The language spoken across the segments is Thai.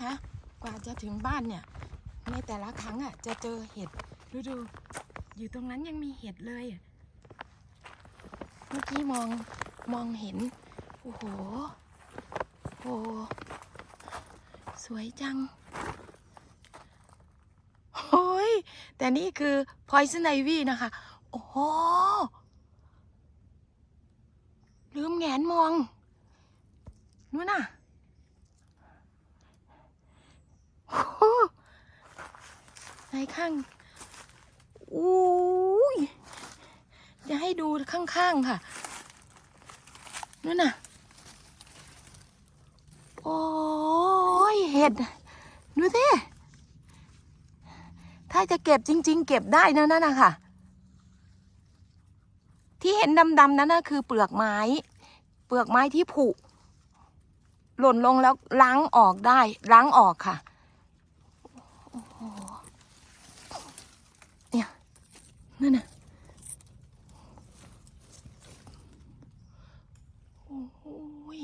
คะกว่าจะถึงบ้านเนี่ย ในแต่ละครั้งอะ จะเจอเห็ดดูดู อยู่ตรงนั้นยังมีเห็ดเลย เมื่อกี้มองมองเห็น โอ้โหโอ้สวยจังโอ้ยแต่นี่คือพอยซ์ไนวี่นะคะ โอ้โห ลืมแงนมองนู่นน่ะ โอ้โห ในข้างอุ้ยจะให้ดูข้างๆค่ะนั่นน่ะโอ้ยเห็ดดูสิถ้าจะเก็บจริง ๆ เก็บได้นะนั่นนะค่ะที่เห็นดำๆนั้นน่ะคือเปลือกไม้ เปลือกไม้ที่ผุหล่นลงแล้วล้างออกได้ล้างออกค่ะ โอ้โหเนี่ยนั่นน่ะโอ้โหย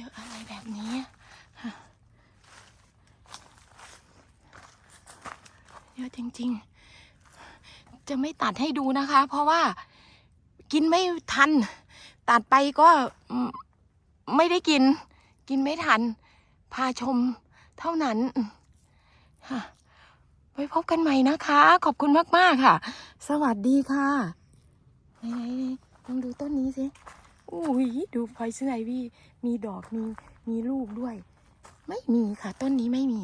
เยอะอะไรแบบนี้อะฮะเยอะจริง ๆ จะไม่ตัดให้ดูนะคะ เพราะว่ากินไม่ทัน ตัดไปก็ไม่ได้กิน กินไม่ทัน พาชมเท่านั้นค่ะไว้พบกันใหม่นะคะ ขอบคุณมาก ๆ ค่ะ สวัสดีค่ะไหนๆลองดูต้นนี้สิ อุ้ยดูพลอยซ์ไนวี่มีดอกมีมีลูกด้วย ไม่มีค่ะ ต้นนี้ไม่มี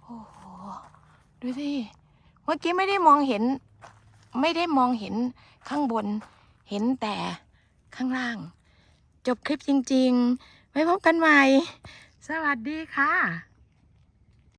โอ้โหดูสิเมื่อกี้ไม่ได้มองเห็น ไม่ได้มองเห็นข้างบน เห็นแต่ข้างล่าง จบคลิปจริง ๆ ไว้พบกันใหม่ สวัสดีค่ะ